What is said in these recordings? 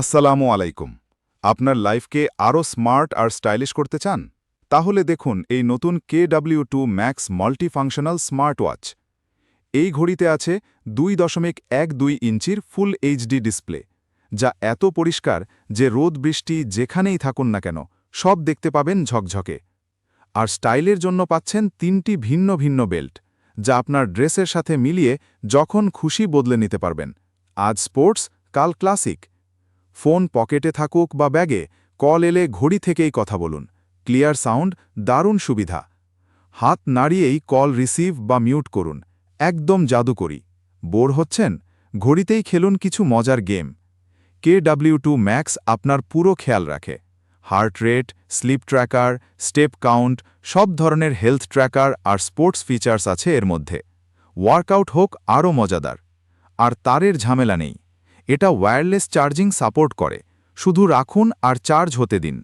আসসালামু আলাইকুম। আপনার লাইফকে আরও স্মার্ট আর স্টাইলিশ করতে চান? তাহলে দেখুন এই নতুন K W two max multifunctional smart watch এই ঘড়িতে আছে দুই দশমিক এক দুই ইঞ্চির ফুল এইচডি ডিসপ্লে, যা এত পরিষ্কার যে রোদ বৃষ্টি যেখানেই থাকুন না কেন, সব দেখতে পাবেন ঝকঝকে। আর স্টাইলের জন্য পাচ্ছেন তিনটি ভিন্ন ভিন্ন বেল্ট, যা আপনার ড্রেসের সাথে মিলিয়ে যখন খুশি বদলে নিতে পারবেন। আজ স্পোর্টস, কাল ক্লাসিক। ফোন পকেটে থাকুক বা ব্যাগে, কল এলে ঘড়ি থেকেই কথা বলুন। ক্লিয়ার সাউন্ড, দারুণ সুবিধা। হাত নাড়িয়েই কল রিসিভ বা মিউট করুন। একদম জাদুকরি। বোর হচ্ছেন? ঘড়িতেই খেলুন কিছু মজার game. K W two max আপনার পুরো খেয়াল রাখে। Heart rate, sleep tracker, step count, সব ধরনের হেলথ ট্র্যাকার আর স্পোর্টস ফিচার্স আছে এর মধ্যে। ওয়ার্কআউট হোক আরও মজাদার। আর তারের ঝামেলা নেই। এটা ওয়্যারলেস চার্জিং সাপোর্ট করে। শুধু রাখুন আর চার্জ হতে দিন।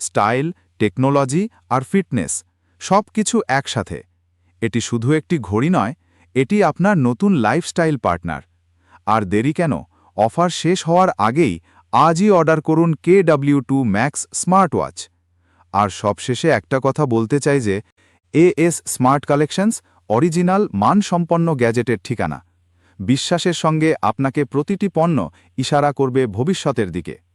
স্টাইল টেকনোলজি আর ফিটনেস সব কিছু একসাথে। এটি শুধু একটি ঘড়ি নয়, এটি আপনার নতুন লাইফস্টাইল পার্টনার আর দেরি কেন? অফার শেষ হওয়ার আগেই আজই অর্ডার করুন K W two max smart watch আর সবশেষে একটা কথা বলতে চাই যে এএস স্মার্ট কালেকশনস অরিজিনাল মানসম্পন্ন গ্যাজেটের ঠিকানা। বিশ্বাসের সঙ্গে আপনাকে প্রতিটি পণ্য ইশারা করবে ভবিষ্যতের দিকে।